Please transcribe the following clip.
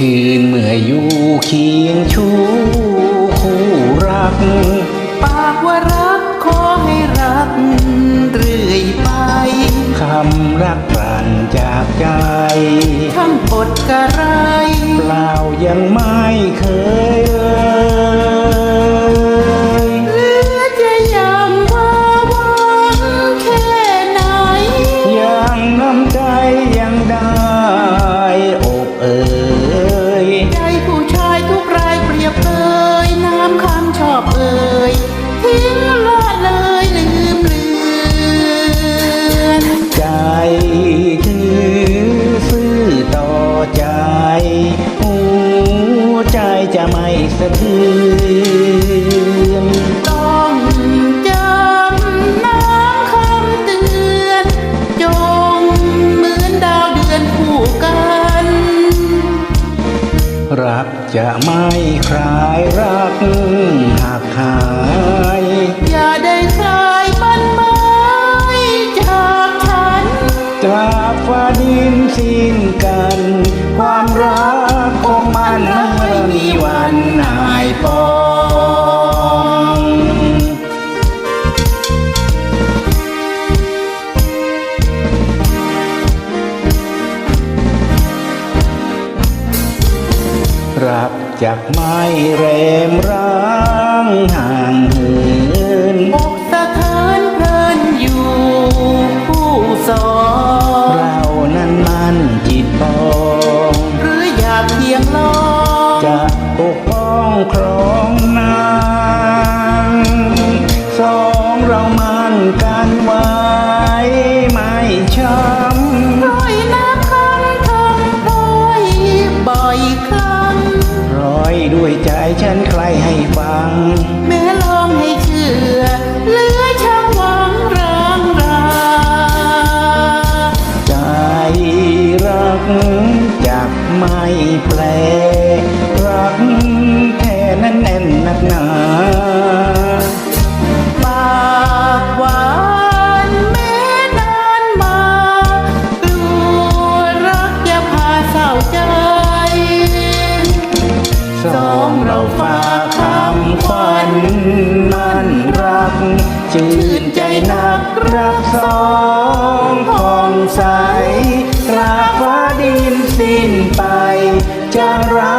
ชื่นเมื่ออยู่เคียงชูคู่รัก ปากว่ารักขอให้รักเรื่อยไป คำรักกลั่นจากใจ ทั้งอดกะไร เปล่ายังไม่เคย ทิ้งละเลยลืมเลือนใจถือซื่อต่อใจหัวใจจะไม่สะเทือนต้องจำน้ำคำเตือน จงเหมือนดาวเดือนคู่กัน รักจะไม่คลา ตราบฟ้าดินสิ้นกัน ความรักของมันไม่มีวันหายปองรักจากไม่แรมร้างห่างเหิน ด้วยใจฉันใครให้ฟัง แม้ลองให้เชื่อเหลือช่างหวังร้างราใจรักจักไม่แปลรัก องเราฝากคำขวันมันรัก ชื่นใจนักรักสองผ่องใสตราฟ้าดินสิ้นไปจะรัก